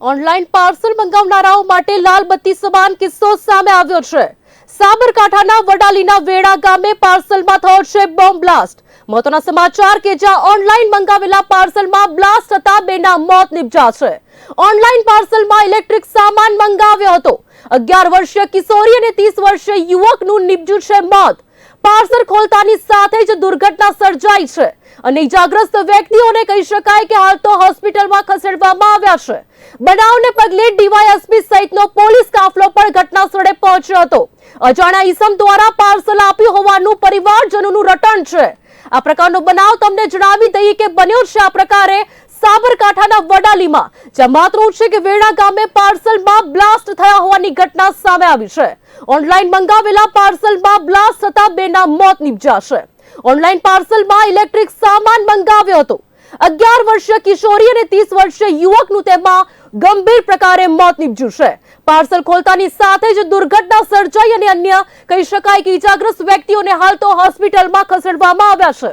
Online parcel મંગાવનારાઓ માટે લાલ બત્તી સમાન કિસ્સો સામે આવ્યો છે. સાબરકાંઠાના વડાલીના વેડા ગામે પાર્સલમાં થયો છે બોમ્બ બ્લાસ્ટ. મહત્વના સમાચાર કે જ્યાં ઓનલાઈન મંગાવેલા પાર્સલમાં બ્લાસ્ટ થતા બેના મોત નિપજ્યા છે. ઓનલાઈન પાર્સલમાં ઇલેક્ટ્રિક સામાન મંગાવ્યો હતો. અગિયાર વર્ષીય કિશોરી અને ત્રીસ વર્ષીય યુવકનું નિપજ્યું છે મોત. પાર્સલ ખોલતાની સાથે જ દુર્ઘટના સર્જાઈ છે. અને ઇજાગ્રસ્ત વ્યક્તિઓને કહી શકાય કે હાલ તો હોસ્પિટલમાં ખસેડવામાં આવ્યા છે. બનાવને પગલે ડીવાયએસપી સહિતનો પોલીસ કાફલો પણ ઘટના સ્થળે પહોંચ્યો હતો. અજાણ્યા ઈસમ દ્વારા પાર્સલ આપ્યું હોવાનું પરિવારજનોનું રટણ છે. આ પ્રકારનો બનાવ તમને જણાવી દઈએ કે બન્યો છે આ પ્રકારે સાબરકાંઠાના વડાલીમાં. જ્યાં માતરું છે કે વેણા ગામે પાર્સલમાં બ્લાસ્ટ થયા હોવાની ઘટના સામે આવી છે. ઓનલાઈન મંગાવેલા પાર્સલમાં બ્લાસ્ટ થતા બેના મોત નિપજ્યા છે ઓનલાઈન પાર્સલમાં ઇલેક્ટ્રિક સામાન મંગાવ્યો હતો. અગિયાર વર્ષીય કિશોરી અને ત્રીસ વર્ષીય યુવકનું તેમાં ગંભીર પ્રકારે મોત નિપજ્યું છે. પાર્સલ ખોલતાની સાથે જ દુર્ઘટના સર્જાઈ અને અન્ય કહી શકાય કે ઇજાગ્રસ્ત વ્યક્તિઓને હાલ તો હોસ્પિટલમાં ખસેડવામાં આવ્યા છે.